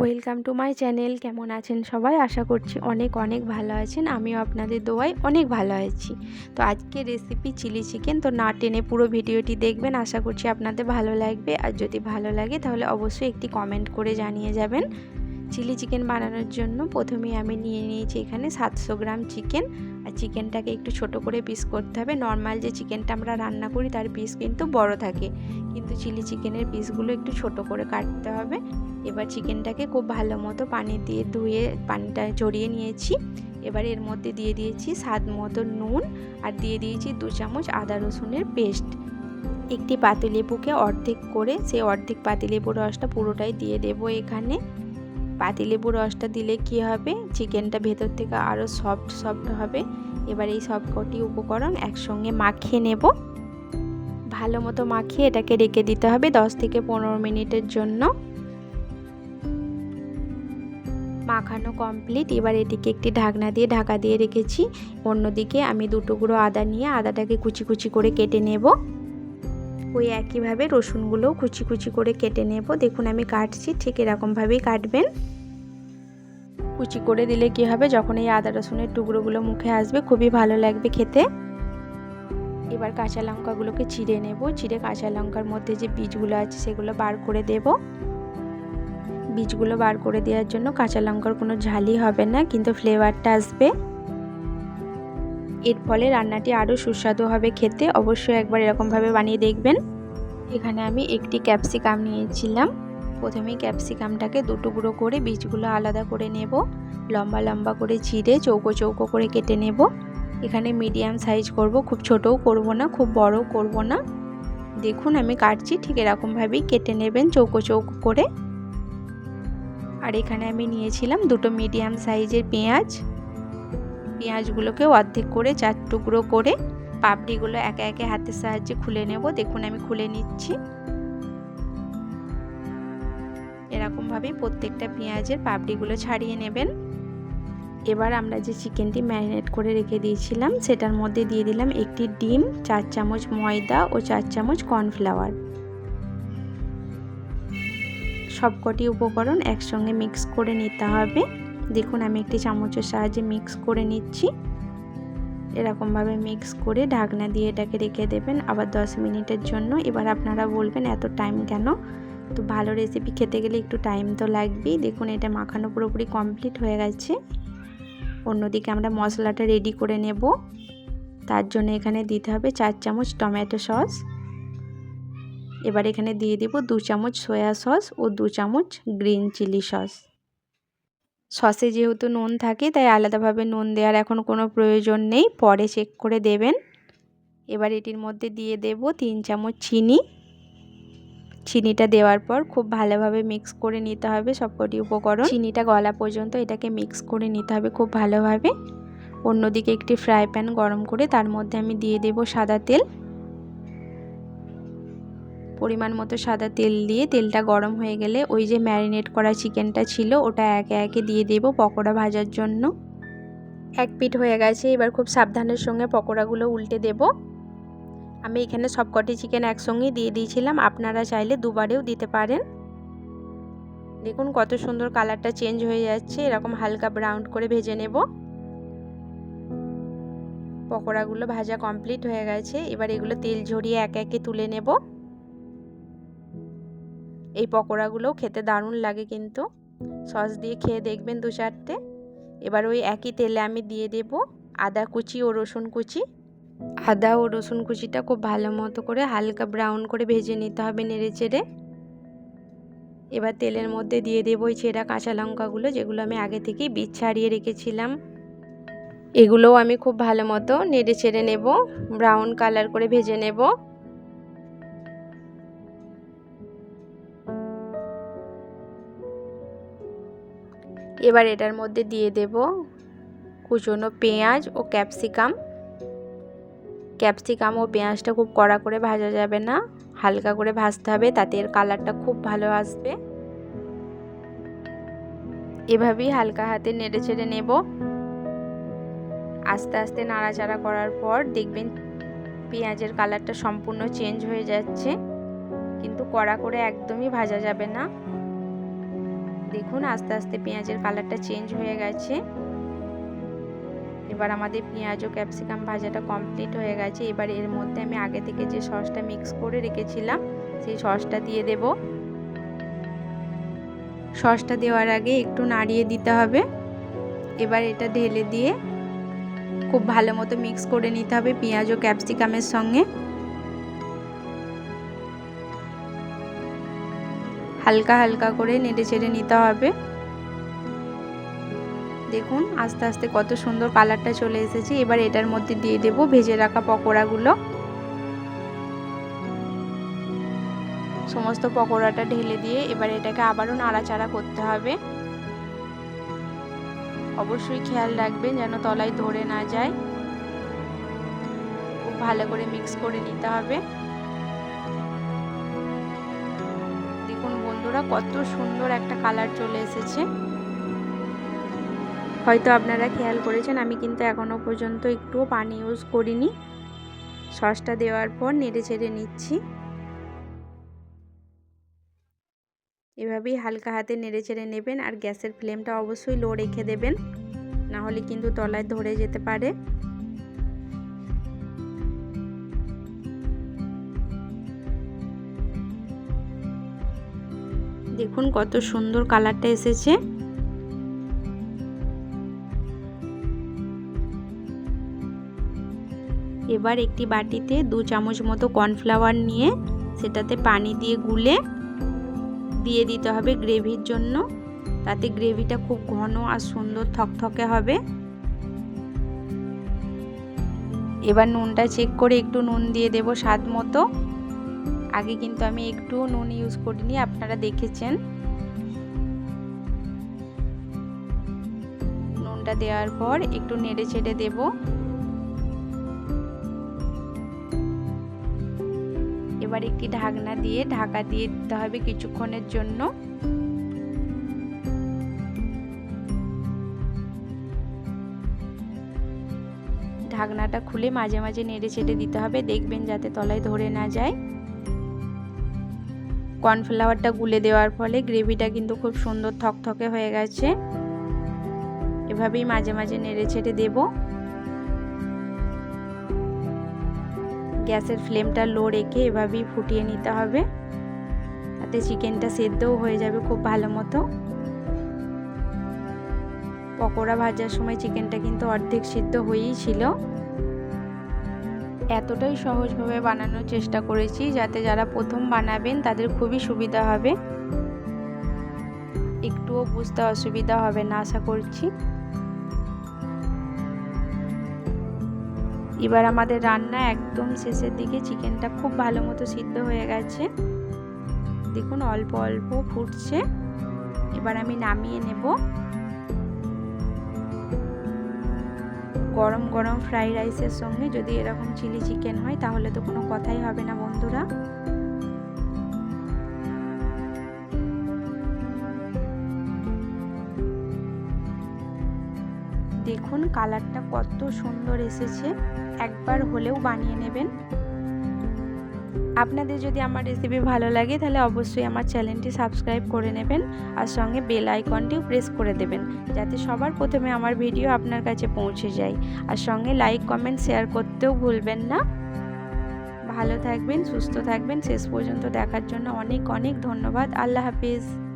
Welcome to my channel কেমন আছেন সবাই? আশা করছি অনেক অনেক ভালো আছেন। আমিও আপনাদের দোয়ায় অনেক ভালো আছি। তো আজকে রেসিপি চিলি চিকেন তো না টেনে পুরো ভিডিওটি দেখবেন। আশা করছি আপনাদের ভালো লাগবে। আর যদি ভালো লাগে, তাহলে অবশ্যই একটি কমেন্ট করে জানিয়ে যাবেন। চিলি চিকেন বানানোর জন্য প্রথমেই আমি নিয়ে নিয়েছি এখানে সাতশো গ্রাম চিকেন আর চিকেনটাকে একটু ছোট করে পিস করতে হবে। নর্মাল যে চিকেনটা আমরা রান্না করি, তার পিস কিন্তু বড় থাকে। কিন্তু চিলি চিকেনের পিসগুলো একটু ছোট করে কাটতে হবে। এবার চিকেনটাকে খুব ভালো মতো পানি দিয়ে ধুয়ে, পানিটা জড়িয়ে নিয়েছি। এবার এর মধ্যে দিয়ে দিয়েছি স্বাদ মতো নুন আর দিয়ে দিয়েছি দু চামচ আদা রসুনের পেস্ট। একটি পাতিলেবুকে অর্ধেক করে, সেই অর্ধেক পাতিলেবুর রসটা পুরোটাই দিয়ে দেব এখানে। পাতিলেবুর রসটা দিলে কি হবে? চিকেনটা ভেতর থেকে আরও সফট সফট হবে। এবার এই সব কটি উপকরণ একসঙ্গে মাখিয়ে নেব। ভালো মতো মাখিয়ে এটাকে রেখে দিতে হবে দশ থেকে পনেরো মিনিটের জন্য। মাখানো কমপ্লিট এবার এটিকে একটি ঢাকনা দিয়ে ঢাকা দিয়ে রেখেছি। অন্যদিকে আমি দুটো গুঁড়ো আদা নিয়ে আদাটাকে কুচি কুচি করে কেটে নেব। ওই একইভাবে রসুনগুলোও কুচি কুচি করে কেটে নেব। দেখুন, আমি কাটছি, ঠিক এরকমভাবেই কাটবেন। কুচি করে দিলে কি হবে? যখন এই আদা রসুনের টুকরোগুলো মুখে আসবে, খুবই ভালো লাগবে খেতে। এবার কাঁচা লঙ্কাগুলোকে চিড়ে নেব। চিড়ে কাঁচা লঙ্কার মধ্যে যে বীজগুলো আছে, সেগুলো বার করে দেবো। বীজগুলো বার করে দেওয়ার জন্য কাঁচা লঙ্কার কোনো ঝালই হবে না, কিন্তু ফ্লেভারটা আসবে। এর ফলে রান্নাটি আরও সুস্বাদু হবে খেতে, অবশ্যই একবার এরকমভাবে বানিয়ে দেখবেন। এখানে আমি একটি ক্যাপসিকাম নিয়েছিলাম। প্রথমেই ক্যাপসিকামটাকে দুটো গুঁড়ো করে বীজগুলো আলাদা করে নেব। লম্বা লম্বা করে চিড়ে চৌকো চৌকো করে কেটে নেব। এখানে মিডিয়াম সাইজ করব, খুব ছোটও করব না, খুব বড়ও করব না। দেখুন, আমি কাটছি, ঠিক এরকমভাবেই কেটে নেবেন চৌকো চৌকো করে। আর এখানে আমি নিয়েছিলাম দুটো মিডিয়াম সাইজের পেঁয়াজ। পেঁয়াজগুলোকে অর্ধেক করে চার টুকরো করে পাপড়িগুলো একে একে হাতের সাহায্যে খুলে নেব। দেখুন, আমি খুলে নিচ্ছি। এরকমভাবেই প্রত্যেকটা পেঁয়াজের পাপড়িগুলো ছাড়িয়ে নেবেন। এবার আমরা যে চিকেনটি ম্যারিনেট করে রেখে দিয়েছিলাম, সেটার মধ্যে দিয়ে দিলাম একটি ডিম, চার চামচ ময়দা ও চার চামচ কর্নফ্লাওয়ার। সবকটি উপকরণ একসঙ্গে মিক্স করে নিতে হবে। দেখুন, আমি একটি চামচের সাহায্যে মিক্স করে নিচ্ছি। এরকমভাবে মিক্স করে ঢাকনা দিয়ে এটাকে রেখে দেবেন আবার 10 মিনিটের জন্য। এবার আপনারা বলবেন, এত টাইম কেন? তো ভালো রেসিপি খেতে গেলে একটু টাইম তো লাগবেই। দেখুন, এটা মাখানো পুরোপুরি কমপ্লিট হয়ে গেছে। অন্যদিকে আমরা মশলাটা রেডি করে নেব। তার জন্য এখানে দিতে হবে চার চামচ টমেটো সস। এবার এখানে দিয়ে দিব দু চামচ সয়া সস ও দু চামচ গ্রিন চিলি সস। সসে যেহেতু নুন থাকে, তাই আলাদাভাবে নুন দেওয়ার এখন কোনো প্রয়োজন নেই। পরে চেক করে দেবেন। এবার এটির মধ্যে দিয়ে দেব তিন চামচ চিনি। চিনিটা দেওয়ার পর খুব ভালোভাবে মিক্স করে নিতে হবে সবকটি উপকরণ। চিনিটা গলা পর্যন্ত এটাকে মিক্স করে নিতে হবে খুব ভালোভাবে। অন্যদিকে একটি ফ্রাই প্যান গরম করে তার মধ্যে আমি দিয়ে দেব সাদা তেল। পরিমাণ মতো সাদা তেল দিয়ে তেলটা গরম হয়ে গেলে ওই যে ম্যারিনেট করা চিকেনটা ছিল, ওটা একে একে দিয়ে দেব পকোড়া ভাজার জন্য। এক পিট হয়ে গেছে, এবার খুব সাবধানের সঙ্গে পকোড়াগুলো উল্টে দেব। আমি এখানে সবকটি চিকেন একসঙ্গেই দিয়ে দিয়েছিলাম, আপনারা চাইলে দুবারেও দিতে পারেন। দেখুন কত সুন্দর কালারটা চেঞ্জ হয়ে যাচ্ছে, এরকম হালকা ব্রাউন করে ভেজে নেব। পকোড়াগুলো ভাজা কমপ্লিট হয়ে গেছে, এবার এগুলো তেল ঝরিয়ে একে একে তুলে নেব। এই পকোড়াগুলোও খেতে দারুণ লাগে কিন্তু। সস দিয়ে খেয়ে দেখবেন দু চারটে এবার ওই একই তেলে আমি দিয়ে দেব আদা কুচি ও রসুন কুচি। আদা ও রসুন কুচিটা খুব ভালো মতো করে হালকা ব্রাউন করে ভেজে নিতে হবে নেড়ে চেড়ে এবার তেলের মধ্যে দিয়ে দেবো ওই ছেঁড়া কাঁচা লঙ্কাগুলো যেগুলো আমি আগে থেকেই বীজ ছাড়িয়ে রেখেছিলাম। এগুলোও আমি খুব ভালো মতো নেড়ে চেড়ে নেব, ব্রাউন কালার করে ভেজে নেব। এবার এটার মধ্যে দিয়ে দেব কুচনো পেঁয়াজ ও ক্যাপসিকাম। ক্যাপসিকাম ও পেঁয়াজটা খুব কড়া করে ভাজা যাবে না, হালকা করে ভাজতে হবে তাতে এর কালারটা খুব ভালো আসবে। এভাবেই হালকা হাতে নেড়ে ছেড়ে নেব। আস্তে আস্তে নাড়াচাড়া করার পর দেখবেন পেঁয়াজের কালারটা সম্পূর্ণ চেঞ্জ হয়ে যাচ্ছে, কিন্তু কড়া করে একদমই ভাজা যাবে না। দেখুন, আস্তে আস্তে পেঁয়াজের কালারটা চেঞ্জ হয়ে গেছে। এবার আমাদের পেঁয়াজ ও ক্যাপসিকাম ভাজাটা কমপ্লিট হয়ে গেছে। এবার এর মধ্যে আমি আগে থেকে যে সসটা মিক্স করে রেখেছিলাম, সেই সসটা দিয়ে দেব। সসটা দেওয়ার আগে একটু নাড়িয়ে দিতে হবে। এবার এটা ঢেলে দিয়ে খুব ভালো মতো মিক্স করে নিতে হবে পেঁয়াজ ও ক্যাপসিকামের সঙ্গে। হালকা হালকা করে নেড়ে চেড়ে নিতে হবে। দেখুন, আস্তে আস্তে কত সুন্দর কালারটা চলে এসেছে। এবার এটার মধ্যে দিয়ে দেব ভেজে রাখা পকোড়াগুলো। সমস্ত পকোড়াটা ঢেলে দিয়ে এবার এটাকে আবারও নাড়াচাড়া করতে হবে। অবশ্যই খেয়াল রাখবেন যেন তলায় ধরে না যায়। খুব ভালো করে মিক্স করে নিতে হবে। বন্ধুরা, কত সুন্দর একটা কালার চলে এসেছে। হয়তো আপনারা খেয়াল করেছেন, আমি কিন্তু এখনও পর্যন্ত একটুও পানি ইউজ করিনি। সসটা দেওয়ার পর নেড়ে চেড়ে নিচ্ছি। এভাবেই হালকা হাতে নেড়ে চেড়ে নেবেন আর গ্যাসের ফ্লেমটা অবশ্যই লো রেখে দেবেন। না হলে কিন্তু তলায় ধরে যেতে পারে। দেখুন কত সুন্দর কালারটা এসেছে। এবার একটি বাটিতে দু চামচ মতো কর্নফ্লাওয়ার নিয়ে সেটাতে পানি দিয়ে গুলে দিয়ে দিতে হবে গ্রেভির জন্য। তাতে গ্রেভিটা খুব ঘন আর সুন্দর থকথকে হবে। এবার নুনটা চেক করে একটু নুন দিয়ে দেব স্বাদ মতো। আগে কিন্তু আমি একটু নুন ইউজ করিনি, আপনারা দেখেছেন। নুনটা দেওয়ার পর একটু নেড়ে চেড়ে দেবো। এবার একটি ঢাকনা দিয়ে ঢাকা দিয়ে দিতে হবে কিছুক্ষণের জন্য। ঢাকনাটা খুলে মাঝে মাঝে নেড়ে চেড়ে দিতে হবে, দেখবেন যাতে তলায় ধরে না যায়। কর্নফ্লাওয়ারটা গুলে দেওয়ার ফলে গ্রেভিটা কিন্তু খুব সুন্দর থকথকে হয়ে গেছে। এভাবেই মাঝে মাঝে নেড়ে ছেড়ে দেবো। গ্যাসের ফ্লেমটা লো রেখে এভাবেই ফুটিয়ে নিতে হবে। তাতে চিকেনটা সেদ্ধও হয়ে যাবে খুব ভালো মতো। পকোড়া ভাজার সময় চিকেনটা কিন্তু অর্ধেক সিদ্ধ হয়েই ছিল। এতটাই সহজভাবে বানানোর চেষ্টা করেছি যাতে যারা প্রথম বানাবেন তাদের খুবই সুবিধা হবে। একটুও বুঝতে অসুবিধা হবে না, আশা করছি। এবার আমাদের রান্না একদম শেষের দিকে, চিকেনটা খুব ভালো মতো সিদ্ধ হয়ে গেছে। দেখুন, অল্প অল্প ফুটছে। এবার আমি নামিয়ে নেব। গরম গরম ফ্রাইড রাইসের সঙ্গে যদি এরকম চিলি চিকেন হয়, তাহলে তো কোনো কথাই হবে না বন্ধুরা। দেখুন, কালারটা কত সুন্দর এসেছে। একবার হলেও বানিয়ে নেবেন। আপনাদের যদি আমার রেসিপি ভালো লাগে, তাহলে অবশ্যই আমার চ্যানেলটি সাবস্ক্রাইব করে নেবেন আর সঙ্গে বেল আইকনটিও প্রেস করে দেবেন, যাতে সবার প্রথমে আমার ভিডিও আপনার কাছে পৌঁছে যায়। আর সঙ্গে লাইক কমেন্ট শেয়ার করতেও ভুলবেন না। ভালো থাকবেন, সুস্থ থাকবেন। শেষ পর্যন্ত দেখার জন্য অনেক অনেক ধন্যবাদ। আল্লাহ হাফিজ।